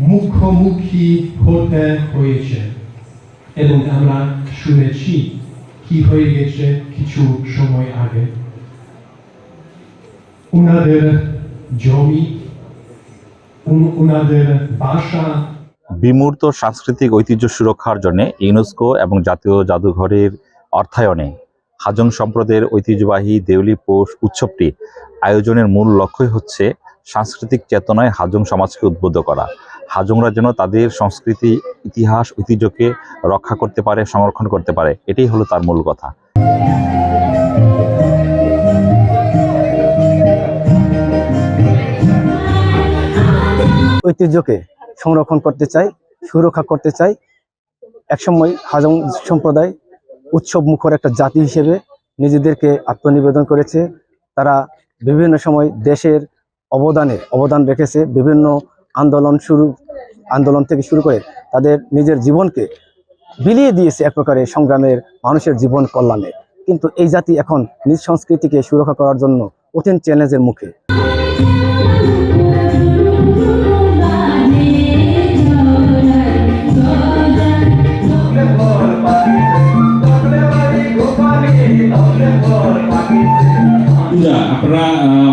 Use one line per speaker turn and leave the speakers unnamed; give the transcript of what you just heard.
মুখোমুখি হতে হয়েছে। এবং আমরা শুনেছি কি হয়ে গেছে কিছু সময় আগে। উনাদের জমি বাসা।
বিমূর্ত সাংস্কৃতিক ঐতিহ্য সুরক্ষার জন্য ইউনেস্কো এবং জাতীয় জাদুঘরের অর্থায়নে হাজং সম্প্রদায়ের ঐতিহ্যবাহী দেউলি পৌষ উৎসবটি আয়োজনের মূল লক্ষ্যই হচ্ছে সাংস্কৃতিক চেতনায় হাজং সমাজকে উদ্বুদ্ধ করা। হাজংরা যেন তাদের সংস্কৃতি, ইতিহাস, ঐতিহ্যকে রক্ষা করতে পারে, সংরক্ষণ করতে পারে, এটাই হলো তার মূল কথা।
ঐতিহ্যকে সংরক্ষণ করতে চাই, সুরক্ষা করতে চাই, একসময় হাজং সম্প্রদায় উৎসব মুখর একটা জাতি হিসেবে নিজেদেরকে আত্মনিবেদন করেছে। তারা বিভিন্ন সময় দেশের অবদানে অবদান রেখেছে, বিভিন্ন আন্দোলন শুরু, আন্দোলন থেকে শুরু করে তাদের নিজের জীবনকে বিলিয়ে দিয়েছে এক প্রকারে সংগ্রামের মানুষের জীবন কল্যাণে। কিন্তু এই জাতি এখন নিজ সংস্কৃতিকে সুরক্ষা করার জন্য কঠিন চ্যালেঞ্জের মুখে।
আপনারা আহ, অনেকেই